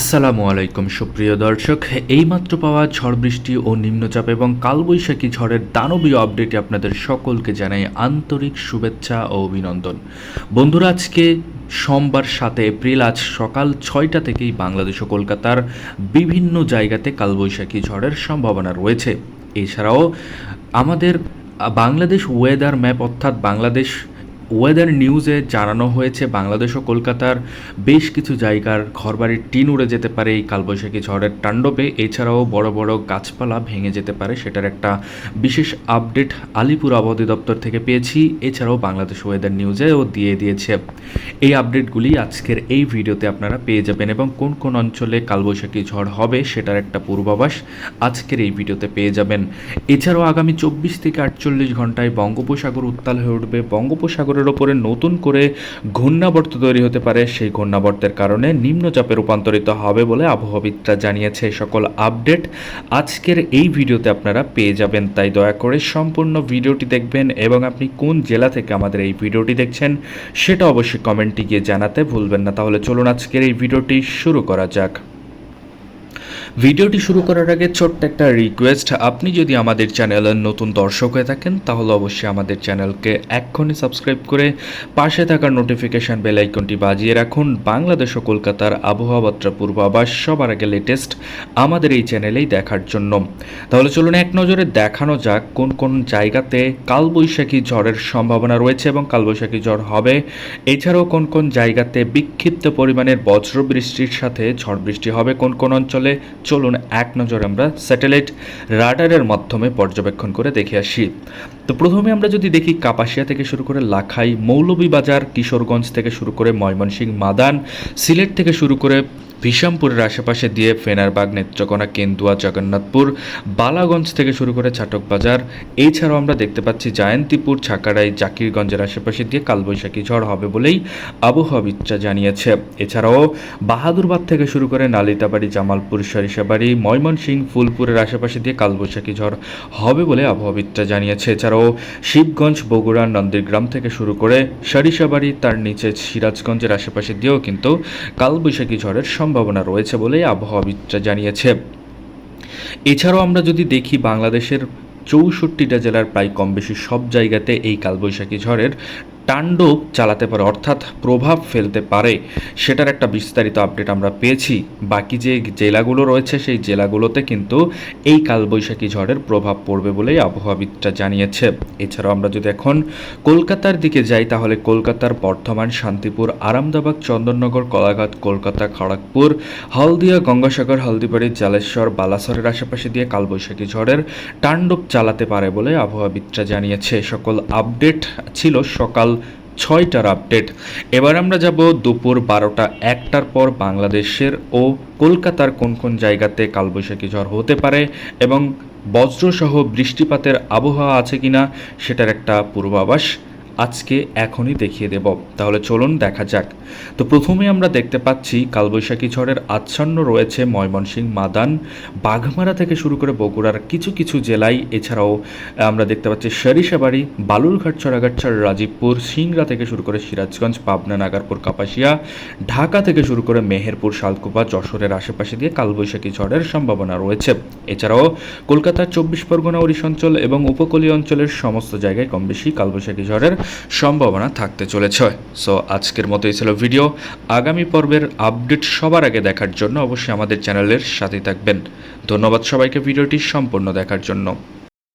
আসসালামু আলাইকুম, সুপ্রিয় দর্শক। এইমাত্র পাওয়া ঝড় বৃষ্টি ও নিম্নচাপ এবং কালবৈশাখী ঝড়ের দানবীয় আপডেটে আপনাদের সকলকে জানাই আন্তরিক শুভেচ্ছা ও অভিনন্দন। বন্ধুরা, আজকে সোমবার সাতে এপ্রিল, আজ সকাল ছয়টা থেকেই বাংলাদেশ ও কলকাতার বিভিন্ন জায়গাতে কালবৈশাখী ঝড়ের সম্ভাবনা রয়েছে। এছাড়াও আমাদের বাংলাদেশ ওয়েদার ম্যাপ অর্থাৎ বাংলাদেশ ওয়েদার নিউজে জানানো হয়েছে, বাংলাদেশ ও কলকাতার বেশ কিছু জায়গার ঘরবাড়ির টিন উড়ে যেতে পারে এই কালবৈশাখী ঝড়ের তাণ্ডবে। এছাড়াও বড় বড় গাছপালা ভেঙে যেতে পারে, সেটার একটা বিশেষ আপডেট আলিপুর আবহাওয়া দপ্তর থেকে পেয়েছি। এছাড়াও বাংলাদেশ ওয়েদার নিউজেও দিয়ে দিয়েছে। এই আপডেটগুলি আজকের এই ভিডিওতে আপনারা পেয়ে যাবেন এবং কোন কোন অঞ্চলে কালবৈশাখী ঝড় হবে সেটার একটা পূর্বাভাস আজকের এই ভিডিওতে পেয়ে যাবেন। এছাড়াও আগামী চব্বিশ থেকে আটচল্লিশ ঘন্টায় বঙ্গোপসাগর উত্তাল হয়ে উঠবে। বঙ্গোপসাগরের ওপরে নতুন করে ঘূর্ণাবর্ত তৈরি হতে পারে, সেই ঘূর্ণাবর্তের কারণে নিম্নচাপে রূপান্তরিত হবে বলে আবহাওয়াবিদরা জানিয়েছে। সকল আপডেট আজকের এই ভিডিওতে আপনারা পেয়ে যাবেন, তাই দয়া করে সম্পূর্ণ ভিডিওটি দেখবেন এবং আপনি কোন জেলা থেকে আমাদের এই ভিডিওটি দেখছেন সেটা অবশ্যই কমেন্টে গিয়ে জানাতে ভুলবেন না। তাহলে চলুন আজকের এই ভিডিওটি শুরু করা যাক। ভিডিওটি শুরু করার আগে ছোট্ট একটা রিকোয়েস্ট আপনি যদি আমাদের চ্যানেলের নতুন দর্শক হয়ে থাকেন, তাহলে অবশ্যই আমাদের চ্যানেলকে এক্ষুনি সাবস্ক্রাইব করে পাশে থাকা নোটিফিকেশান বেল আইকনটি বাজিয়ে রাখুন। বাংলাদেশ ও কলকাতার আবহাওয়া আবহাওয়াবার্তা পূর্বাভাস সবার আগে লেটেস্ট আমাদের এই চ্যানেলেই দেখার জন্য। তাহলে চলুন এক নজরে দেখানো যাক কোন কোন জায়গাতে কালবৈশাখী ঝড়ের সম্ভাবনা রয়েছে এবং কালবৈশাখী ঝড় হবে। এছাড়াও কোন কোন জায়গাতে বিক্ষিপ্ত পরিমাণের বজ্র বৃষ্টির সাথে ঝড় বৃষ্টি হবে, কোন কোন অঞ্চলে চলুন এক নজর আমরা স্যাটেলাইট রাডারের মাধ্যমে পর্যবেক্ষণ করে দেখে আসি। তো প্রথমে আমরা যদি দেখি কাপাসিয়া থেকে শুরু করে লাখাই, মৌলভীবাজার, কিশোরগঞ্জ থেকে শুরু করে ময়মনসিংহ, মাদান, সিলেট থেকে শুরু করে ভিশামপুরের আশেপাশে দিয়ে ফেনারবাগ নেত্রকোনা কেন্দুয়া জগন্নাথপুর, বালাগঞ্জ থেকে শুরু করে ছাটক বাজার। এছাড়াও আমরা দেখতে পাচ্ছি জায়ন্তীপুর ছাকাড়াই জাকিরগঞ্জের আশেপাশে দিয়ে কালবৈশাখী ঝড় হবে বলেই আবহাওয়াবিদরা জানিয়েছে। এছাড়াও বাহাদুরবাদ থেকে শুরু করে নালিতাবাড়ি, জামালপুর, সরিষাবাড়ি ময়মনসিংহ ফুলপুরের আশেপাশে দিয়ে কালবৈশাখী ঝড় হবে বলে আবহাওয়াবিদরা জানিয়েছে। এছাড়াও শিবগঞ্জ, বগুড়া, নন্দীগ্রাম থেকে শুরু করে সরিষাবাড়ি, তার নিচে সিরাজগঞ্জের আশেপাশে দিয়েও কিন্তু কালবৈশাখী ঝড়ের সম্ভাবনা রয়েছে বলে আবহাওয়াবিদরা জানিয়েছে। এছাড়াও আমরা যদি দেখি, বাংলাদেশের চৌষট্টিটা জেলার প্রায় কম বেশি সব জায়গাতে এই কালবৈশাখী ঝড়ের তাণ্ডব চালাতে পারে, অর্থাৎ প্রভাব ফেলতে পারে, সেটার একটা বিস্তারিত আপডেট আমরা পেয়েছি। বাকি যে জেলাগুলো রয়েছে, সেই জেলাগুলোতে কিন্তু এই কালবৈশাখী ঝড়ের প্রভাব পড়বে বলেই আবহাওয়াবিদরা জানিয়েছে। এছাড়াও আমরা যদি এখন কলকাতার দিকে যাই, তাহলে কলকাতার বর্ধমান, শান্তিপুর আরামদাবাগ চন্দননগর, কলাঘাট, কলকাতা, খড়গপুর, হলদিয়া, গঙ্গাসাগর, হলদিবাড়ি, জালেশ্বর, বালাসরের আশেপাশে দিয়ে কালবৈশাখী ঝড়ের তাণ্ডব চালাতে পারে বলে আবহাওয়াবিদরা জানিয়েছে। সকল আপডেট ছিল সকাল ছয়টার আপডেট। এবার আমরা যাব দুপুর বারোটা একটার পর বাংলাদেশের ও কলকাতার কোন কোন জায়গাতে কালবৈশাখী ঝড় হতে পারে এবং বজ্রসহ বৃষ্টিপাতের আবহাওয়া আছে কিনা সেটার একটা পূর্বাভাস। আজকে এখনই দেখিয়ে দেব। তাহলে চলুন দেখা যাক। তো প্রথমে আমরা দেখতে পাচ্ছি কালবৈশাখী ঝড়ের আচ্ছন্ন রয়েছে ময়মনসিংহ মাদান, বাঘমারা থেকে শুরু করে বগুড়ার কিছু কিছু জেলায়। এছাড়াও আমরা দেখতে পাচ্ছি সরিষাবাড়ি বালুরঘাট চড়াগাছার রাজীবপুর, সিংড়া থেকে শুরু করে সিরাজগঞ্জ, পাবনা, নাগারপুর, কাপাসিয়া, ঢাকা থেকে শুরু করে মেহেরপুর, শালকুপা, যশোরের আশেপাশে দিয়ে কালবৈশাখী ঝড়ের সম্ভাবনা রয়েছে। এছাড়াও কলকাতার চব্বিশ পরগনা অঞ্চল এবং উপকূলীয় অঞ্চলের সমস্ত জায়গায় কম বেশি কালবৈশাখী ঝড়ের সম্ভাবনা থাকতে চলেছে। সো আজকের মতো এই ছিল ভিডিও আগামী পর্বের আপডেট সবার আগে দেখার জন্য অবশ্যই আমাদের চ্যানেলের সাথে থাকবেন। ধন্যবাদ সবাইকে ভিডিওটি সম্পূর্ণ দেখার জন্য।